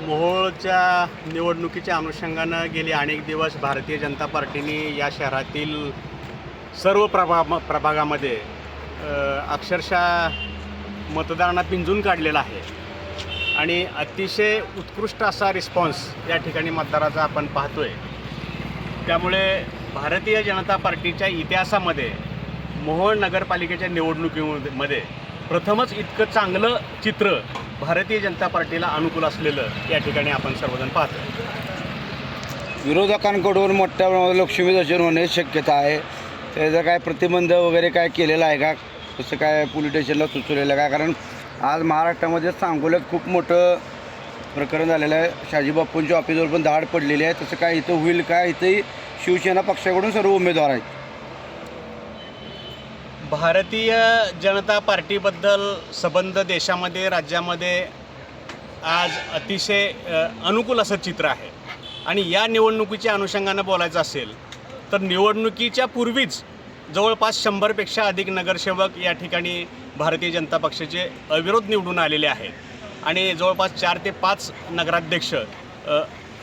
मोहोळच्या निवडणुकीच्या अनुषंगानं गेले अनेक दिवस भारतीय जनता पार्टीने या शहरातील सर्व प्रभा प्रभागामध्ये अक्षरशः मतदारांना पिंजून काढलेला आहे. आणि अतिशय उत्कृष्ट असा रिस्पॉन्स या ठिकाणी मतदाराचा आपण पाहतोय. त्यामुळे भारतीय जनता पार्टीच्या इतिहासामध्ये मोहोळ नगरपालिकेच्या निवडणुकीमध्ये प्रथमच इतकं चांगलं चित्र भारतीय जनता पार्टीला अनुकूल असलेलं या ठिकाणी आपण सर्वजण पाहतो विरोधकांकडून मोठ्या प्रमाणात लक्ष्मी दर्शन होण्याची शक्यता आहे. त्याचा काय प्रतिबंध वगैरे काय केलेला आहे का? तसं काय पोलीस स्टेशनला सुचवलेलं आहे का? कारण आज महाराष्ट्रामध्ये सांगोल्यात खूप मोठं प्रकरण झालेलं आहे. शहाजी ऑफिसवर पण धाड पडलेली आहे. तसं काय इथं होईल का? इथंही शिवसेना पक्षाकडून सर्व उमेदवार आहेत. भारतीय जनता पार्टीबद्दल संबंध देशामध्ये राज्यामध्ये आज अतिशय अनुकूल असं चित्र आहे. आणि या निवडणुकीच्या अनुषंगानं बोलायचं असेल तर निवडणुकीच्या पूर्वीच जवळपास शंभरपेक्षा अधिक नगरसेवक या ठिकाणी भारतीय जनता पक्षाचे अविरोध निवडून आलेले आहेत. आणि जवळपास चार ते पाच नगराध्यक्ष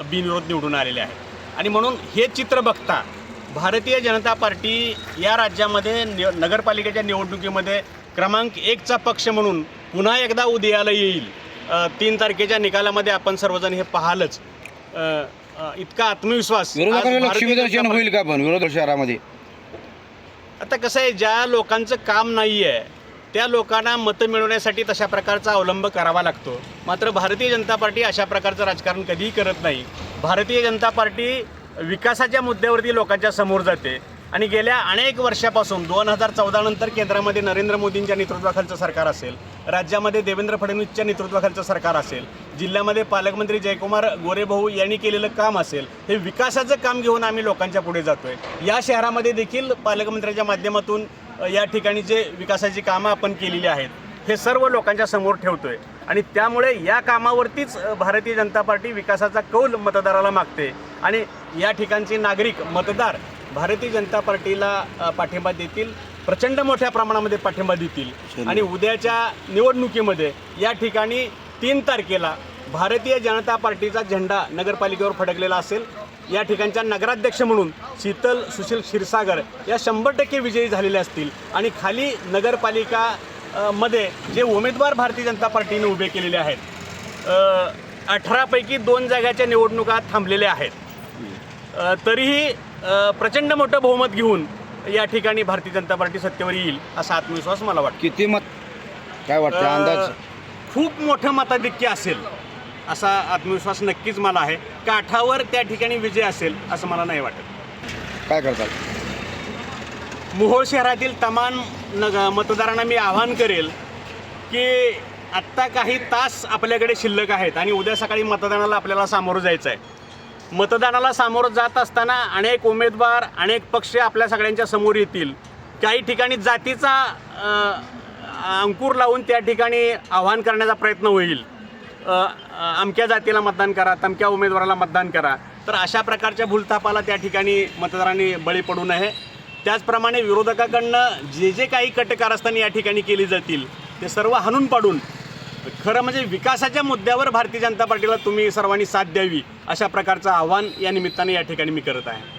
बिनविरोध निवडून आलेले आहेत. आणि म्हणून हे चित्र बघता भारतीय जनता पार्टी या राज्यामध्ये नि नगरपालिकेच्या निवडणुकीमध्ये क्रमांक एकचा पक्ष म्हणून पुन्हा एकदा उदयाला येईल. तीन तारखेच्या निकालामध्ये आपण सर्वजण हे पाहालच. इतका आत्मविश्वास होईल का पण विरोध शहरामध्ये? आता कसं आहे ज्या लोकांचं काम नाही आहे त्या लोकांना मतं मिळवण्यासाठी तशा प्रकारचा अवलंब करावा लागतो. मात्र भारतीय जनता पार्टी अशा प्रकारचं राजकारण कधीही करत नाही. भारतीय जनता पार्टी विकासाच्या मुद्द्यावरती लोकांच्या समोर जाते. आणि गेल्या अनेक वर्षापासून दोन हजार चौदा नंतर केंद्रामध्ये नरेंद्र मोदींच्या नेतृत्वाखालचं सरकार असेल राज्यामध्ये देवेंद्र फडणवीसच्या नेतृत्वाखालचं सरकार असेल जिल्ह्यामध्ये पालकमंत्री जयकुमार गोरेभाऊ यांनी केलेलं काम असेल हे विकासाचं काम घेऊन आम्ही लोकांच्या पुढे जातो आहे या शहरामध्ये देखील पालकमंत्र्यांच्या माध्यमातून या ठिकाणी जे विकासाची कामं आपण केलेली आहेत हे सर्व लोकांच्या समोर ठेवतोय. आणि त्यामुळे या कामावरतीच भारतीय जनता पार्टी विकासाचा कौल मतदाराला मागते. आणि या ठिकाणचे नागरिक मतदार भारतीय जनता पार्टीला पाठिंबा देतील प्रचंड मोठ्या प्रमाणामध्ये पाठिंबा देतील. आणि उद्याच्या निवडणुकीमध्ये या ठिकाणी तीन तारखेला भारतीय जनता पार्टीचा झेंडा नगरपालिकेवर फडकलेला असेल. या ठिकाणच्या नगराध्यक्ष म्हणून शीतल सुशील क्षीरसागर या शंभर टक्के विजयी झालेल्या असतील. आणि खाली नगरपालिका मध्ये जे उमेदवार भारतीय जनता पार्टीने उभे केलेले आहेत अठरापैकी दोन जागाच्या निवडणुका थांबलेल्या आहेत. तरीही प्रचंड मोठं बहुमत घेऊन या ठिकाणी भारतीय जनता पार्टी सत्तेवर येईल असा आत्मविश्वास मला वाटतो. किती मत? काय वाटतं अंदाज? खूप मोठं मताधिक्य असेल असा आत्मविश्वास नक्कीच मला आहे. काठावर त्या ठिकाणी विजय असेल असं मला नाही वाटत. काय करतात मोहोळ शहरातील तमाम नग मतदारांना मी आवाहन करेल की आत्ता काही तास आपल्याकडे शिल्लक आहेत आणि उद्या सकाळी मतदानाला आपल्याला सामोरं जायचं आहे मतदानाला सामोरं जात असताना अनेक उमेदवार अनेक पक्ष आपल्या सगळ्यांच्या समोर येतील. काही ठिकाणी जातीचा अंकुर लावून त्या ठिकाणी आव्हान करण्याचा प्रयत्न होईल. अमक्या जातीला मतदान करा तमक्या उमेदवाराला मतदान करा. तर अशा प्रकारच्या भूलथापाला त्या ठिकाणी मतदारांनी बळी पडू नये. त्याचप्रमाणे विरोधकाकडनं जे जे काही कटकारस्थाने या ठिकाणी केली जातील ते सर्व हाणून पाडून खरं म्हणजे विकासाच्या मुद्द्यावर भारतीय जनता पार्टीला तुम्ही सर्वांनी साथ द्यावी अशा प्रकारचं आव्हान या निमित्ताने या ठिकाणी मी करत आहे.